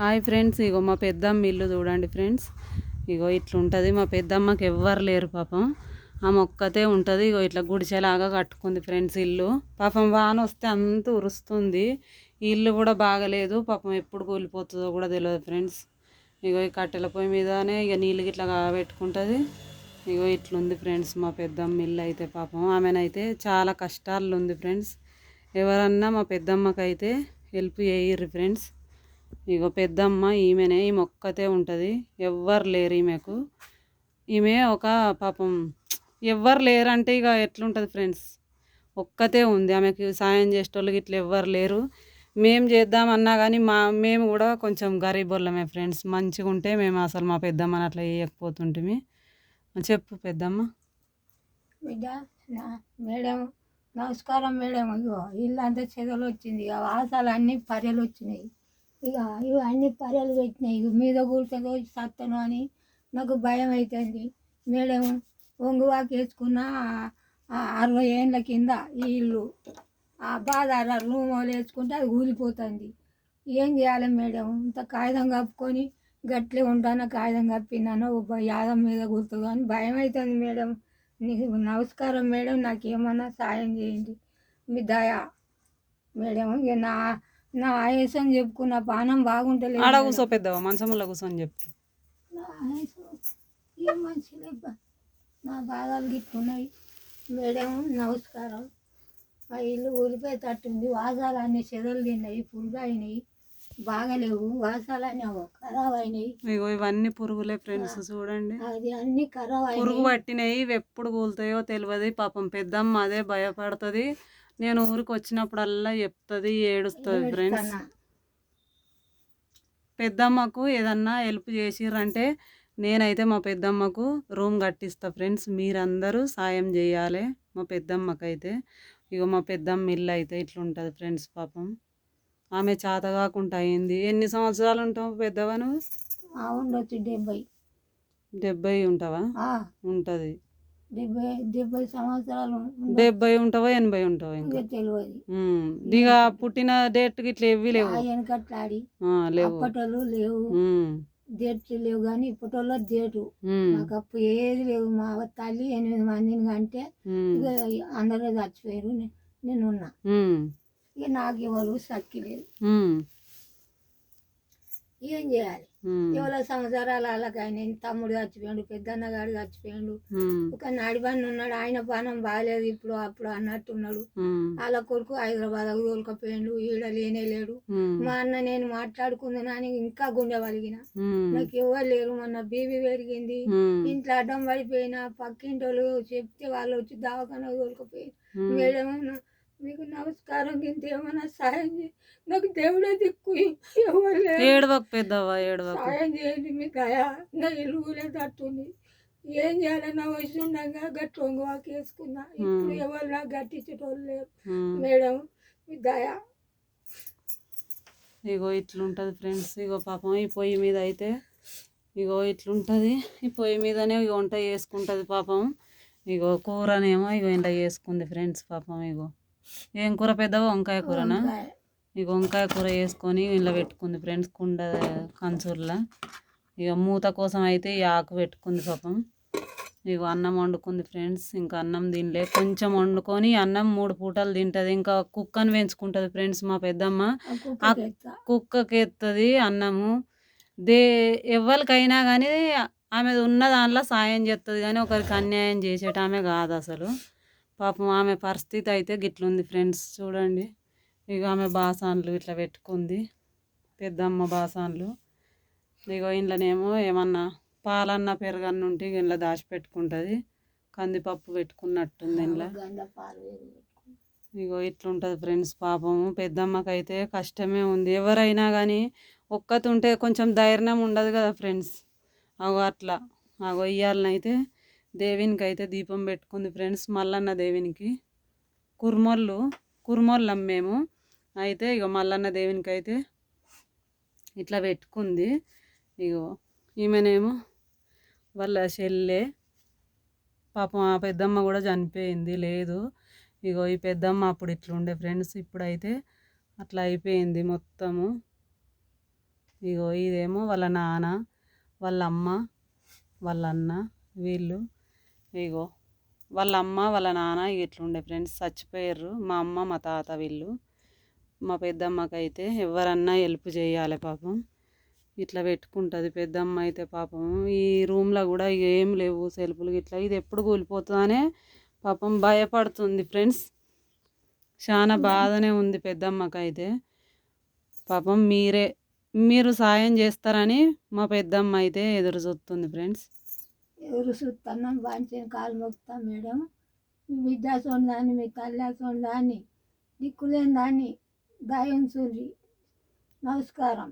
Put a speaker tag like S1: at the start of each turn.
S1: Hi friends ఇగో మా పెద్దమ్మ ఇల్లు చూడండి ఫ్రెండ్స్. ఇగో ఇట్లుంటుంది. మా పెద్దమ్మకి ఎవ్వరు లేరు పాపం. ఆమె ఒక్కతే ఉంటుంది. ఇగో ఇట్లా గుడిచేలాగా కట్టుకుంది ఫ్రెండ్స్ ఇల్లు. పాపం వాన వస్తే అంత ఉరుస్తుంది. ఇల్లు కూడా బాగలేదు. పాపం ఎప్పుడు కూలిపోతుందో కూడా తెలియదు ఫ్రెండ్స్. ఇగో ఈ కట్టెల పొయ్యి మీదనే ఇక నీళ్ళు గిట్లా పెట్టుకుంటుంది ఇగో ఇట్లుంది ఫ్రెండ్స్ మా పెద్దమ్మ ఇల్లు అయితే పాపం. ఆమెనైతే చాలా కష్టాలు ఉంది ఫ్రెండ్స్. ఎవరన్నా మా పెద్దమ్మకైతే హెల్ప్ చేయరు ఫ్రెండ్స్. ఇగో పెద్దమ్మ ఈమెనే ఈమె ఒక్కతే ఉంటుంది. ఎవ్వరు లేరు ఈమెకు. ఈమె ఒక పాపం ఎవ్వరు లేరంటే ఇక ఎట్లుంటుంది ఫ్రెండ్స్? ఒక్కతే ఉంది. ఆమెకి సాయం చేసేటోళ్ళకి ఇట్లా ఎవ్వరు లేరు. మేము చేద్దామన్నా కానీ మా మేము కూడా కొంచెం గరీబోళ్ళమే ఫ్రెండ్స్. మంచిగా ఉంటే మేము అసలు మా పెద్దమ్మని అట్లా చేయకపోతుంటిమి. చెప్పు పెద్దమ్మ.
S2: మేడం నమస్కారం మేడం. అయ్యో ఇల్లు అంతా చెదలు వచ్చింది ఇక వాసాలు అన్ని పర్యలు వచ్చినాయి ఇక ఇవి అన్ని పర్యలు పెట్టినాయి ఇక మీద కూర్చొని సత్తను అని నాకు భయం అవుతుంది మేడం ఒంగువాకి వేసుకున్న అరవై ఏళ్ళ కింద ఈ ఇల్లు. ఆ బాధ రూమ్ వేసుకుంటే అది కూలిపోతుంది ఏం చేయాలి మేడం ఇంత కాగితం కప్పుకొని గట్లే ఉంటానో కాగితం కప్పినాను? యాదం మీద కూర్చో అని భయం అవుతుంది మేడం నీకు నమస్కారం మేడం నాకు ఏమన్నా సాయం చేయండి. మీ దయ మేడం ఇక నా ఆయాసం చెప్పుకున్న పానం బాగుంటలేదు
S1: ఆడ. కూర్చో పెద్దవా మంచంలో కూర్చొని చెప్పు.
S2: నా ఏం మంచిలే నా బాధలు గిట్టున్నాయి. మేడం నమస్కారం. మా ఇల్లు ఊరిపోయేటట్టుంది. వాసాలు అన్ని చెదలు తిన్నాయి పురుగు అయినాయి. బాగలేవు. వాసాలు అన్నీ ఖరాబ్ అయినాయి.
S1: ఇగో ఇవన్నీ పురుగులే ఫ్రెండ్స్ చూడండి.
S2: అది అన్ని ఖరాబ్
S1: పురుగు ఇవి ఎప్పుడు కూలుతాయో తెలియదు పాపం పెద్దమ్మ అదే భయపడుతుంది. నేను ఊరికి వచ్చినప్పుడల్లా చెప్తుంది ఏడుస్తుంది ఫ్రెండ్స్. పెద్దమ్మకు ఏదన్నా హెల్ప్ చేసిర్రంటే నేనైతే మా పెద్దమ్మకు రూమ్ కట్టిస్తా ఫ్రెండ్స్ మీరందరూ సాయం చేయాలి మా పెద్దమ్మకైతే. ఇగో మా పెద్దమ్మ ఇల్లు అయితే ఇట్లుంటుంది ఫ్రెండ్స్ పాపం. ఆమె చేత కాకుండా అయింది. ఎన్ని సంవత్సరాలు ఉంటావు పెద్దవా నువ్వు?
S2: ఉండొచ్చు డెబ్బై.
S1: డెబ్బై ఉంటావా? ఉంటుంది.
S2: డెబ్బై డెబ్బై సంవత్సరాలు.
S1: డెబ్బై ఉంటావా ఎనభై ఉంటావా ఇంకా?
S2: తెలియదు.
S1: ఇక పుట్టిన డేట్ ఇట్లా ఎవ్వి లేవు?
S2: వెనకట్లాడి.
S1: లేవు.
S2: అప్పటోళ్ళు లేవు. డేట్లు లేవు కానీ ఇప్పటోళ్ళ డేటు. మాకు అప్పు ఏది లేవు. మా తల్లి ఎనిమిది మందిని కంటే ఇక అందరూ చచ్చిపోయారు నే- నేను ఉన్నా
S1: ఉమ్,
S2: ఇక నాకు ఎవరు సక్కి లేదు. ఏం చేయాలి? ఎవరో సంవత్సరాలు అలాగైనా తమ్ముడు చచ్చిపోయాడు పెద్దన్నగాడు చచ్చిపోయాడు ఒక నడిబండి ఉన్నాడు ఆయన పానం బాగాలేదు ఇప్పుడు అప్పుడు అన్నట్టున్నాడు వాళ్ళ కొడుకు హైదరాబాద్ తోలుకపోయిండు ఈడ లేనే లేడు. మా అన్న నేను మాట్లాడుకుందానని ఇంకా గుండె వలిగిన
S1: ఉమ్,
S2: నాకు ఎవరు లేరు మొన్న బీబీ పెరిగింది. ఇంట్లో అడ్డం పడిపోయిన పక్కింటి వాళ్ళు చెప్తే వాళ్ళు వచ్చి దవాఖాన తోలుకపోయారు. మేడం మీకు నమస్కారం కింద ఏమైనా సాయం చేయి నాకు దేవుడే దిక్కు ఎవరు
S1: ఏడవకు పెద్దవా ఏడవకు.
S2: సాయం చేయండి మీ దయా. నా ఇల్లు తట్టుంది ఏం చేయాలి? నా వయసు ఉండగా గట్టి వంగువాకి వేసుకున్నా. ఇప్పుడు ఎవరు నాకు గట్టించేటోళ్ళు లేరు. మేడం మీ దయా.
S1: ఇగో ఇట్లుంటుంది ఫ్రెండ్స్. ఇగో పాపం ఈ పొయ్యి మీద అయితే ఇగో ఇట్లుంటుంది. ఈ పొయ్యి మీదనే ఇగో వంట చేసుకుంటుంది పాపం. ఇగో కూరనేమో ఇగో ఇంట్లో చేసుకుంది ఫ్రెండ్స్ పాపం ఇగో. ఏం కూర పెద్దవా? వంకాయ కూరనా. ఇక వంకాయ కూర వేసుకొని ఇంట్లో పెట్టుకుంది ఫ్రెండ్స్ కుండ కంచూర్లో. ఇక మూత కోసం అయితే ఈ ఆకు పెట్టుకుంది పాపం. ఇక అన్నం వండుకుంది ఫ్రెండ్స్. ఇంకా అన్నం తినలే. కొంచెం వండుకొని అన్నం మూడు పూటలు తింటుంది. ఇంకా కుక్కని పెంచుకుంటుంది ఫ్రెండ్స్ మా పెద్దమ్మ.
S2: ఆ. కుక్కకి
S1: ఎత్తది అన్నము. దే ఎవరికైనా కానీ ఆమె ఉన్న దాంట్లో సాయం చేస్తుంది కానీ ఒకరికి అన్యాయం చేసేట ఆమె కాదు అసలు పాపం ఆమె పరిస్థితి అయితే గిట్లుంది ఫ్రెండ్స్ చూడండి. ఇక ఆమె బాసాన్లు ఇట్లా పెట్టుకుంది. పెద్దమ్మ బాసాన్లు. ఇగో ఇంట్లోనేమో ఏమన్నా పాలన్న పెరుగన్న ఉంటే ఇంట్లో దాచిపెట్టుకుంటుంది. కందిపప్పు పెట్టుకున్నట్టుంది ఇంట్లో ఇగో ఇట్లుంటుంది ఫ్రెండ్స్ పాపము పెద్దమ్మకైతే కష్టమే ఉంది. ఎవరైనా కానీ ఒక్కతుంటే కొంచెం ధైర్యం ఉండదు కదా ఫ్రెండ్స్. అగో అట్లా. అగో ఇయ్యాలనైతే దేవినికి అయితే దీపం పెట్టుకుంది ఫ్రెండ్స్ మల్లన్న దేవినికి. కుర్మోళ్ళు కుర్మోళ్ళం మేము. అయితే ఇగో మల్లన్న దేవునికి అయితే ఇట్లా పెట్టుకుంది. ఇగో ఈమెనేమో వాళ్ళ చెల్లె. పాపం ఆ పెద్దమ్మ కూడా చనిపోయింది లేదు. ఇగో ఈ పెద్దమ్మ అప్పుడు ఇట్లుండే ఫ్రెండ్స్ ఇప్పుడైతే అట్లా అయిపోయింది మొత్తము. ఇగో ఇదేమో వాళ్ళ నాన్న వాళ్ళ అమ్మ వాళ్ళ అన్న వీళ్ళు. ఇగో వాళ్ళ అమ్మ వాళ్ళ నాన్న ఇట్లుండే ఫ్రెండ్స్ చచ్చిపోయారు మా అమ్మ మా తాత వీళ్ళు. మా పెద్దమ్మకైతే ఎవరన్నా హెల్ప్ చేయాలి పాపం. ఇట్లా పెట్టుకుంటుంది. పెద్దమ్మ అయితే పాపం. ఈ రూమ్లో కూడా ఏం లేవు సెల్ఫ్లు ఇట్లా ఇది ఎప్పుడు కూలిపోతుందనే పాపం భయపడుతుంది ఫ్రెండ్స్. చాలా బాధనే ఉంది పెద్దమ్మకైతే. పాపం మీరే మీరు సాయం చేస్తారని మా పెద్దమ్మ అయితే ఎదురు చూస్తుంది ఫ్రెండ్స్.
S2: ఎవరు చూస్తున్నాం వాంచిన కాలు మొక్కుతాం మేడం. మీ బిడ్డ చూడదాన్ని మీ తల్లి చూడదాన్ని దిక్కులేని దాన్ని దయం చూడి నమస్కారం.